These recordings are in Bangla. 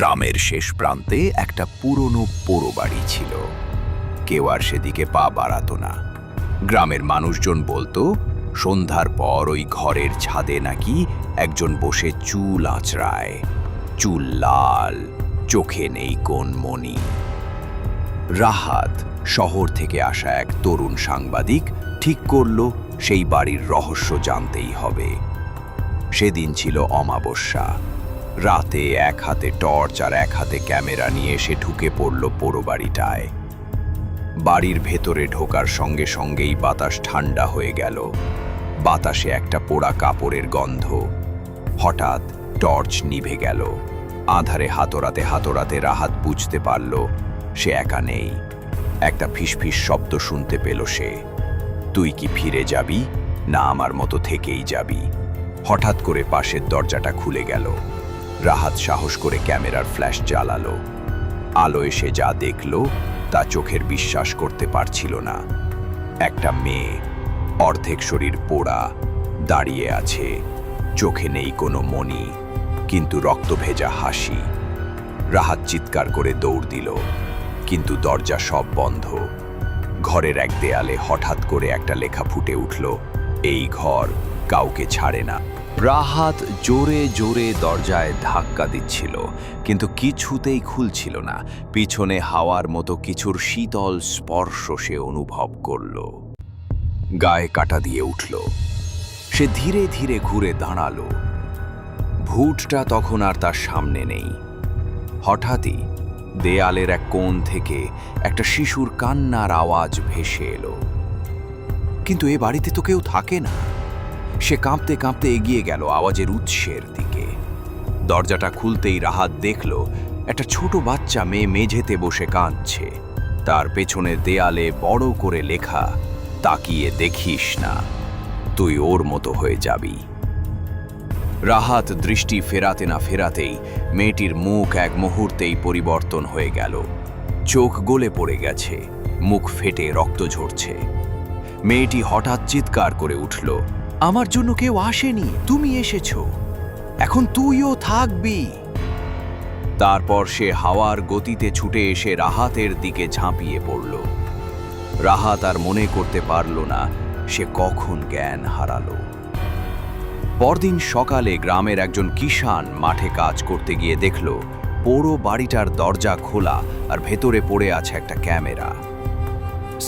গ্রামের শেষ প্রান্তে একটা পুরনো পোড়ো বাড়ি ছিল। কেউ আর সেদিকে পা বাড়াতো না। গ্রামের মানুষজন বলতো, সন্ধ্যার পর ওই ঘরের ছাদে নাকি একজন বসে চুল আঁচড়ায়। চুল লাল, চোখে নেই কোন মনি রাহাত শহর থেকে আসা এক তরুণ সাংবাদিক ঠিক করল, সেই বাড়ির রহস্য জানতেই হবে। সেদিন ছিল অমাবস্যা। রাতে এক হাতে টর্চ আর এক হাতে ক্যামেরা নিয়ে সে ঢুকে পড়ল পোড়ো বাড়িটায়। বাড়ির ভেতরে ঢোকার সঙ্গে সঙ্গেই বাতাস ঠান্ডা হয়ে গেল। বাতাসে একটা পোড়া কাপড়ের গন্ধ। হঠাৎ টর্চ নিভে গেল। আধারে হাতরাতে হাতরাতে রাহাত বুঝতে পারল, সে একা নেই। একটা ফিসফিস শব্দ শুনতে পেল সে। তুই কি ফিরে যাবি? না আমার মতো থেকেই যাবি। হঠাৎ করে পাশের দরজাটা খুলে গেল। রাহাত সাহস করে ক্যামেরার ফ্ল্যাশ জ্বালালো। আলো এসে যা দেখল, তা চোখের বিশ্বাস করতে পারছিল না। একটা মেয়ে, অর্ধেক শরীর পোড়া, দাঁড়িয়ে আছে। চোখে নেই কোনো মনি কিন্তু রক্ত ভেজা হাসি। রাহাত চিৎকার করে দৌড় দিল, কিন্তু দরজা সব বন্ধ। ঘরের এক দেয়ালে হঠাৎ করে একটা লেখা ফুটে উঠল, এই ঘর কাউকে ছাড়ে না। রাহাত জোরে জোরে দরজায় ধাক্কা দিচ্ছিল, কিন্তু কিছুতেই খুলছিল না। পিছনে হাওয়ার মতো কিছুর শীতল স্পর্শ সে অনুভব করল। গায়ে কাটা দিয়ে উঠল। সে ধীরে ধীরে ঘুরে দাঁড়াল। ভূতটা তখন আর তার সামনে নেই। হঠাৎই দেয়ালের এক কোণ থেকে একটা শিশুর কান্নার আওয়াজ ভেসে এলো। কিন্তু এ বাড়িতে তো কেউ থাকে না। সে কাঁপতে কাঁপতে এগিয়ে গেল আওয়াজের উৎসের দিকে। দরজাটা খুলতেই রাহাত দেখল, একটা ছোট বাচ্চা মেয়ে মেঝেতে বসে কাঁদছে। তার পেছনের দেয়ালে বড় করে লেখা, তাকিয়ে দেখিস না, তুই ওর মতো হয়ে যাবি। রাহাত দৃষ্টি ফেরাতে না ফেরাতেই মেয়েটির মুখ এক মুহূর্তেই পরিবর্তন হয়ে গেল। চোখ গলে পড়ে গেছে, মুখ ফেটে রক্ত ঝরছে। মেয়েটি হঠাৎ চিৎকার করে উঠল আমার জন্য কেউ আসেনি, তুমি এসেছ। এখন তুইও থাকবি। তারপর সে হাওয়ার গতিতে ছুটে এসে রাহাতের দিকে ঝাঁপিয়ে পড়ল। রাহাত আর মনে করতে পারল না সে কখন জ্ঞান হারালো। পরদিন সকালে গ্রামের একজন কিষান মাঠে কাজ করতে গিয়ে দেখল, পোড়ো বাড়িটার দরজা খোলা আর ভেতরে পড়ে আছে একটা ক্যামেরা।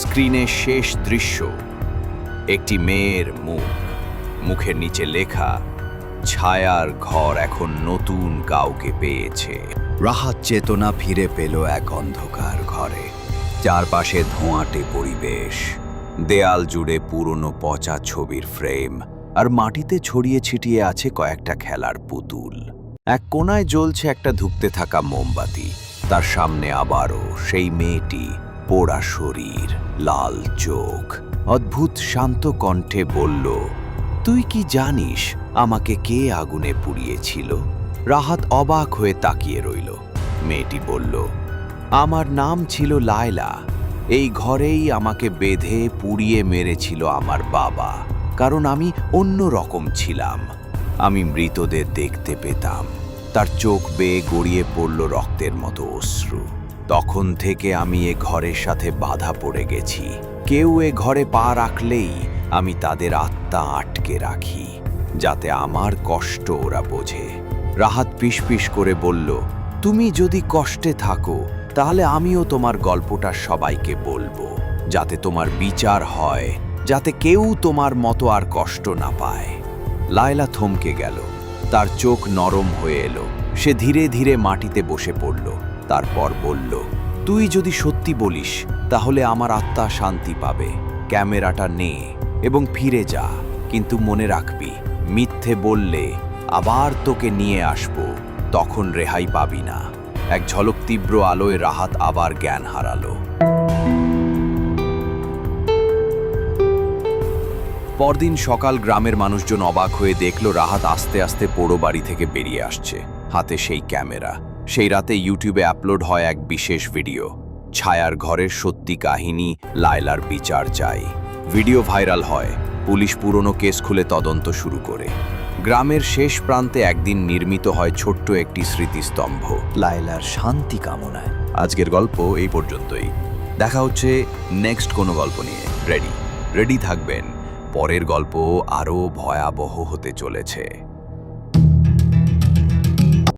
স্ক্রিনে শেষ দৃশ্য, একটি মেয়ের মুখ। মুখের নিচে লেখা, ছায়ার ঘর এখন নতুন কাউকে পেয়েছে। রাহাত চেতনা ফিরে পেল এক অন্ধকার ঘরে। চারপাশে ধোঁয়াটে পরিবেশ। দেয়াল জুড়ে পুরনো পচা ছবির ফ্রেম, আর মাটিতে ছড়িয়ে ছিটিয়ে আছে কয়েকটা খেলার পুতুল। এক কোনায় জ্বলছে একটা ধুকতে থাকা মোমবাতি। তার সামনে আবারও সেই মেয়েটি, পোড়া শরীর, লাল চোখ। অদ্ভুত শান্ত কণ্ঠে বলল তুই কি জানিস আমাকে কে আগুনে পুড়িয়েছিল? রাহাত অবাক হয়ে তাকিয়ে রইল। মেয়েটি বলল, আমার নাম ছিল লায়লা। এই ঘরেই আমাকে বেঁধে পুড়িয়ে মেরেছিল আমার বাবা, কারণ আমি অন্য রকম ছিলাম। আমি মৃতদের দেখতে পেতাম। তার চোখ বেয়ে গড়িয়ে পড়ল রক্তের মতো অশ্রু। তখন থেকে আমি এ ঘরের সাথে বাধা পড়ে গেছি। কেউ এ ঘরে পা রাখলেই আমি তাদের আত্মা আটকে রাখি, যাতে আমার কষ্ট ওরা বোঝে। রাহাত পিস করে বলল, তুমি যদি কষ্টে থাকো, তাহলে আমিও তোমার গল্পটা সবাইকে বলব, যাতে তোমার বিচার হয়, যাতে কেউ তোমার মতো আর কষ্ট না পায়। লায়লা থমকে গেল। তার চোখ নরম হয়ে এলো। সে ধীরে ধীরে মাটিতে বসে পড়ল। তারপর বলল, তুই যদি সত্যি বলিস, তাহলে আমার আত্মা শান্তি পাবে। ক্যামেরাটা নে। এবং ফিরে যা, কিন্তু মনে রাখবি, মিথ্যে বললে আবার তোকে নিয়ে আসব, তখন রেহাই পাবি না। এক ঝলক তীব্র আলোয় রাহাত আবার জ্ঞান হারালো। পরদিন সকাল গ্রামের মানুষজন অবাক হয়ে দেখল রাহাত আস্তে আস্তে পোড়ো বাড়ি থেকে বেরিয়ে আসছে, হাতে সেই ক্যামেরা। সেই রাতে ইউটিউবে আপলোড হয় এক বিশেষ ভিডিও। ছায়ার ঘরের সত্যি কাহিনী লায়লার বিচার চাই। ভিডিও ভাইরাল হয়। পুলিশ পুরনো কেস খুলে তদন্ত শুরু করে। গ্রামের শেষ প্রান্তে একদিন নির্মিত হয় ছোট্ট একটি স্মৃতিস্তম্ভ। লায়লার শান্তি কামনায়। আজকের গল্প এই পর্যন্তই। দেখা হচ্ছে নেক্সট কোনো গল্প নিয়ে। রেডি রেডি থাকবেন। পরের গল্প আরও ভয়াবহ হতে চলেছে।